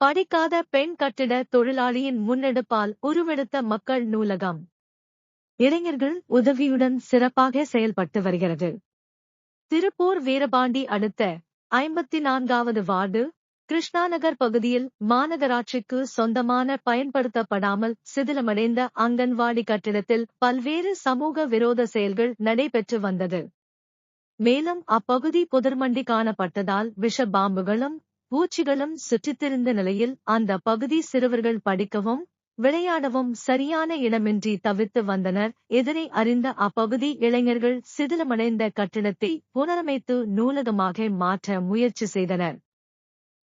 படிக்காத பெண் கட்டிட தொழிலாளியின் முன்னெடுப்பால் உருவெடுத்த மக்கள் நூலகம். இளைஞர்கள் உதவியுடன் சிறப்பாக செயல்பட்டு வருகிறது. திருப்பூர் வீரபாண்டி அடுத்த ஐம்பத்தி நான்காவது வார்டு கிருஷ்ணாநகர் பகுதியில் மாநகராட்சிக்கு சொந்தமான பயன்படுத்தப்படாமல் சிதிலமடைந்த அங்கன்வாடி கட்டிடத்தில் பல்வேறு சமூக விரோத செயல்கள் நடைபெற்று வந்தது. மேலும் அப்பகுதி புதர்மண்டி காணப்பட்டதால் விஷ பாம்புகளும் பூச்சிகளும் சுற்றித்திருந்த நிலையில் அந்த பகுதி சிறுவர்கள் படிக்கவும் விளையாடவும் சரியான இடமின்றி தவிர்த்து வந்தனர். எதிரை அறிந்த அப்பகுதி இளைஞர்கள் சிதிலமடைந்த கட்டிடத்தை புனரமைத்து நூலகமாக மாற்ற முயற்சி செய்தனர்.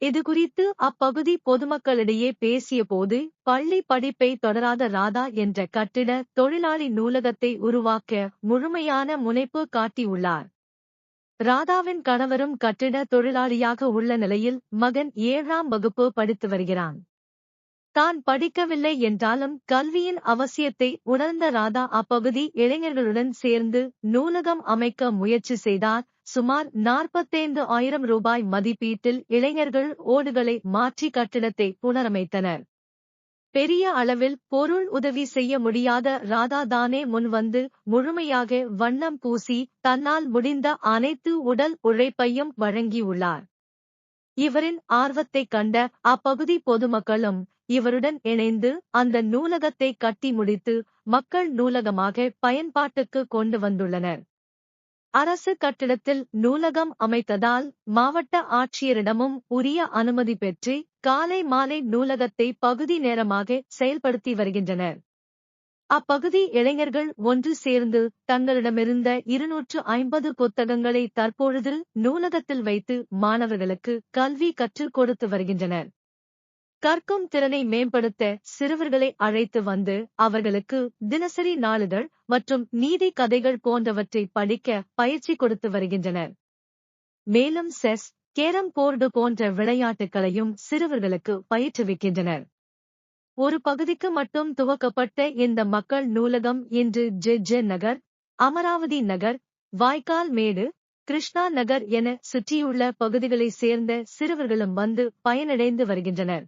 இதுகுறித்து அப்பகுதி பொதுமக்களிடையே பேசிய போது பள்ளி படிப்பை தொடராத ராதா என்ற கட்டிட தொழிலாளி நூலகத்தை உருவாக்க முழுமையான முனைப்பு காட்டியுள்ளார். ராதாவின் கணவரும் கட்டிட தொழிலாளியாக உள்ள நிலையில் மகன் ஏழாம் வகுப்பு படித்து வருகிறான். தான் படிக்கவில்லை என்றாலும் கல்வியின் அவசியத்தை உணர்ந்த ராதா அப்பகுதி இளைஞர்களுடன் சேர்ந்து நூலகம் அமைக்க முயற்சி செய்தார். சுமார் நாற்பத்தைந்து ஆயிரம் ரூபாய் மதிப்பீட்டில் இளைஞர்கள் ஓடுகளை மாற்றி கட்டிடத்தை புனரமைத்தனர். பெரிய அளவில் பொருள் உதவி செய்ய முடியாத ராதா தானே முன்வந்து முழுமையாக வண்ணம் பூசி தன்னால் முடிந்த அனைத்து உடல் உழைப்பையும் வழங்கியுள்ளார். இவரின் ஆர்வத்தைக் கண்ட அப்பகுதி பொதுமக்களும் இவருடன் இணைந்து அந்த நூலகத்தை கட்டி முடித்து மக்கள் நூலகமாக பயன்பாட்டுக்கு கொண்டு வந்துள்ளனர். அரசு கட்டிடத்தில் நூலகம் அமைத்ததால் மாவட்ட ஆட்சியரிடமும் உரிய அனுமதி பெற்று காலை மாலை நூலகத்தை பகுதி நேரமாக செயல்படுத்தி வருகின்றனர். அப்பகுதி இளைஞர்கள் ஒன்று சேர்ந்து தங்களிடமிருந்த இருநூற்று ஐம்பது புத்தகங்களை தற்பொழுது நூலகத்தில் வைத்து மாணவர்களுக்கு கல்வி கற்றுக் கொடுத்து வருகின்றனர். கற்கும் திறனை மேம்படுத்த சிறுவர்களை அழைத்து வந்து அவர்களுக்கு தினசரி நாளிதழ் மற்றும் நீதி கதைகள் போன்றவற்றை படிக்க பயிற்சி கொடுத்து வருகின்றனர். மேலும் செஸ் கேரம் போர்டு போன்ற விளையாட்டுகளையும் சிறுவர்களுக்கு பயிற்றுவிக்கின்றனர். ஒரு பகுதிக்கு மட்டும் துவக்கப்பட்ட இந்த மக்கள் நூலகம் இன்று ஜெ ஜெ நகர் அமராவதி நகர் வாய்க்கால் மேடு கிருஷ்ணா நகர் என சுற்றியுள்ள பகுதிகளைச் சேர்ந்த சிறுவர்களும் வந்து பயனடைந்து வருகின்றனர்.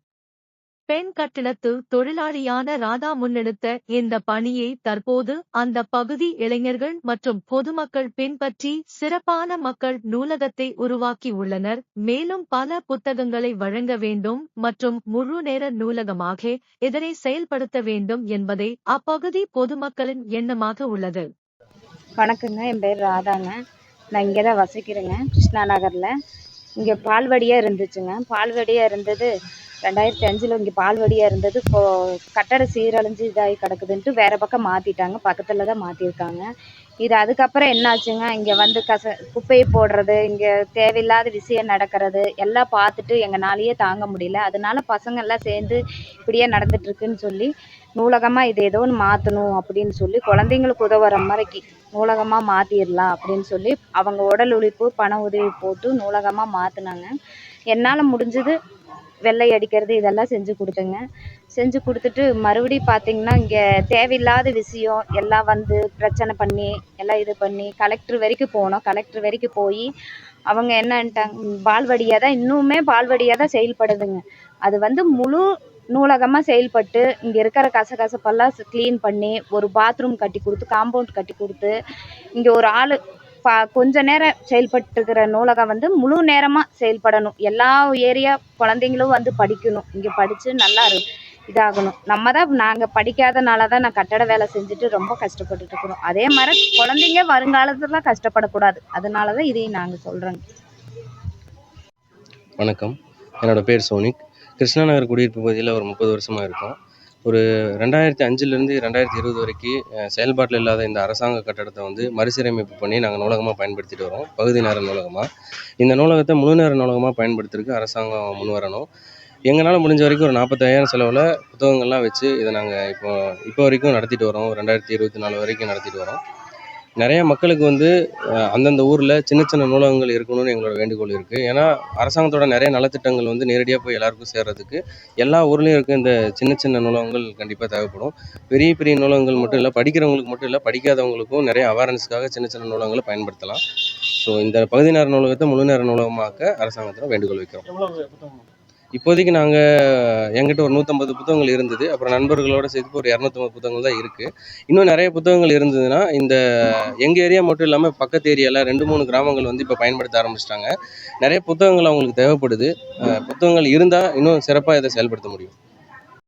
பெண் கட்டிடத்து தொழிலாளியான ராதா முன்னெடுத்த இந்த பணியை தற்போது அந்த பகுதி இளைஞர்கள் மற்றும் பொதுமக்கள் பின்பற்றி சிறப்பான மக்கள் நூலகத்தை உருவாக்கி உள்ளனர். மேலும் பல புத்தகங்களை வழங்க வேண்டும் மற்றும் முழு நேர நூலகமாக இதனை செயல்படுத்த வேண்டும் என்பதை அப்பகுதி பொதுமக்களின் எண்ணமாக உள்ளது. வணக்கங்க என் பேர் ராதாங்க. நான் இங்கே தான் வசிக்கிறேங்க கிருஷ்ணா நகரில். இங்கே பால்வடியாக இருந்துச்சுங்க. பால்வடியாக இருந்தது ரெண்டாயிரத்தி அஞ்சில் இங்கே பால்வடியாக இருந்தது. இப்போது கட்டட சீரழிஞ்சு இதாகி கிடக்குதுன்ட்டு வேறு பக்கம் மாற்றிட்டாங்க பக்கத்தில் தான் மாற்றிருக்காங்க இது அதுக்கப்புறம் என்னாச்சுங்க? இங்கே வந்து கச குப்பையை போடுறது இங்கே தேவையில்லாத விஷயம் நடக்கிறது எல்லாம் பார்த்துட்டு எங்களாலேயே தாங்க முடியல. அதனால பசங்க எல்லாம் சேர்ந்து இப்படியே நடந்துட்டுருக்குன்னு சொல்லி நூலகமாக இது ஏதோ ஒன்று மாற்றணும் அப்படின்னு சொல்லி குழந்தைங்களுக்கு உதவுற மாதிரிக்கு நூலகமாக மாற்றிடலாம் அப்படின்னு சொல்லி அவங்க உடல் உழைப்பு பண உதவி போட்டு நூலகமாக மாற்றினாங்க என்னால் முடிஞ்சது வெள்ளை அடிக்கிறது இதெல்லாம் செஞ்சு கொடுத்தேங்க. செஞ்சு கொடுத்துட்டு மறுபடியும் பார்த்தீங்கன்னா இங்கே தேவையில்லாத விஷயம் எல்லாம் வந்து பிரச்சனை பண்ணி எல்லாம் இது பண்ணி கலெக்டர் வரைக்கும் போனோம். கலெக்டர் வரைக்கும் போய் அவங்க என்னன்ட்டாங்க பால்வடியாக தான் இன்னுமே பால்வடியாக தான் செயல்படுதுங்க. அது வந்து முழு நூலகமாக செயல்பட்டு இங்கே இருக்கிற கசகசப்பெல்லாம் க்ளீன் பண்ணி ஒரு பாத்ரூம் கட்டி கொடுத்து காம்பவுண்ட் கட்டி கொடுத்து இங்கே ஒரு ஆள் பா கொஞ்ச நேரம் செயல்பட்டுருக்கிற நூலகம் வந்து முழு நேரமாக செயல்படணும். எல்லா ஏரியா குழந்தைங்களும் வந்து படிக்கணும். இங்கே படித்து நல்லா இதாகணும். நம்ம தான் நாங்கள் படிக்காதனால தான் நான் கட்டட வேலை செஞ்சுட்டு ரொம்ப கஷ்டப்பட்டுட்டு இருக்கிறோம். அதே மாதிரி குழந்தைங்க வருங்காலத்தில் கஷ்டப்படக்கூடாது. அதனால தான் இதையும் நாங்கள் சொல்கிறோங்க வணக்கம். என்னோடய பேர் சோனிக். கிருஷ்ணாநகர் குடியிருப்பு பகுதியில் ஒரு முப்பது வருஷமாக இருக்கோம். ஒரு ரெண்டாயிரத்தி அஞ்சுலேருந்து ரெண்டாயிரத்தி இருபது வரைக்கும் செயல்பாட்டில் இல்லாத இந்த அரசாங்க கட்டடத்தை வந்து மறுசீரமைப்பு பண்ணி நாங்கள் நூலகமாக பயன்படுத்திட்டு வரோம். பகுதி நேர நூலகமாக இந்த நூலகத்தை முழு நேர நூலகமாக பயன்படுத்துறதுக்கு அரசாங்கம் முன் வரணும். எங்களால் முடிஞ்ச வரைக்கும் ஒரு நாற்பத்தாயிரம் செலவில் புத்தகங்கள்லாம் வச்சு இதை நாங்கள் இப்போ இப்போ வரைக்கும் நடத்திட்டு வரோம். ரெண்டாயிரத்தி இருபத்தி நாலு வரைக்கும் நடத்திட்டு வரோம். நிறைய மக்களுக்கு வந்து அந்தந்த ஊரில் சின்ன சின்ன நூலகங்கள் இருக்கணும்னு எங்களோட வேண்டுகோள் இருக்குது ஏன்னா அரசாங்கத்தோட நிறைய நலத்திட்டங்கள் வந்து நேரடியாக போய் எல்லாருக்கும் சேர்கிறதுக்கு எல்லா ஊர்லேயும் இருக்க இந்த சின்ன சின்ன நூலகங்கள் கண்டிப்பாக தேவைப்படும். பெரிய பெரிய நூலகங்கள் மட்டும் இல்லை படிக்கிறவங்களுக்கு மட்டும் இல்லை படிக்காதவங்களுக்கும் நிறைய அவேர்னஸ்க்காக சின்ன சின்ன நூலகங்களை பயன்படுத்தலாம். ஸோ இந்த பகுதி நேர நூலகத்தை முழு நேர நூலகமாக்க அரசாங்கத்தில் வேண்டுகோள் வைக்கிறோம். இப்போதைக்கு நாங்கள் எங்கிட்ட ஒரு நூற்றம்பது புத்தகங்கள் இருந்தது. அப்புறம் நண்பர்களோடு சேர்த்து ஒரு இரநூத்தம்பது புத்தகங்கள் தான் இருக்குது இன்னும் நிறைய புத்தகங்கள் இருந்ததுன்னா இந்த எங்கள் ஏரியா மட்டும் இல்லாமல் பக்கத்து ஏரியாவில் ரெண்டு மூணு கிராமங்கள் வந்து இப்போ பயன்படுத்த ஆரம்பிச்சிட்டாங்க. நிறைய புத்தகங்கள் அவங்களுக்கு தேவைப்படுது. புத்தகங்கள் இருந்தால் இன்னும் சிறப்பாக இதை செயல்படுத்த முடியும்.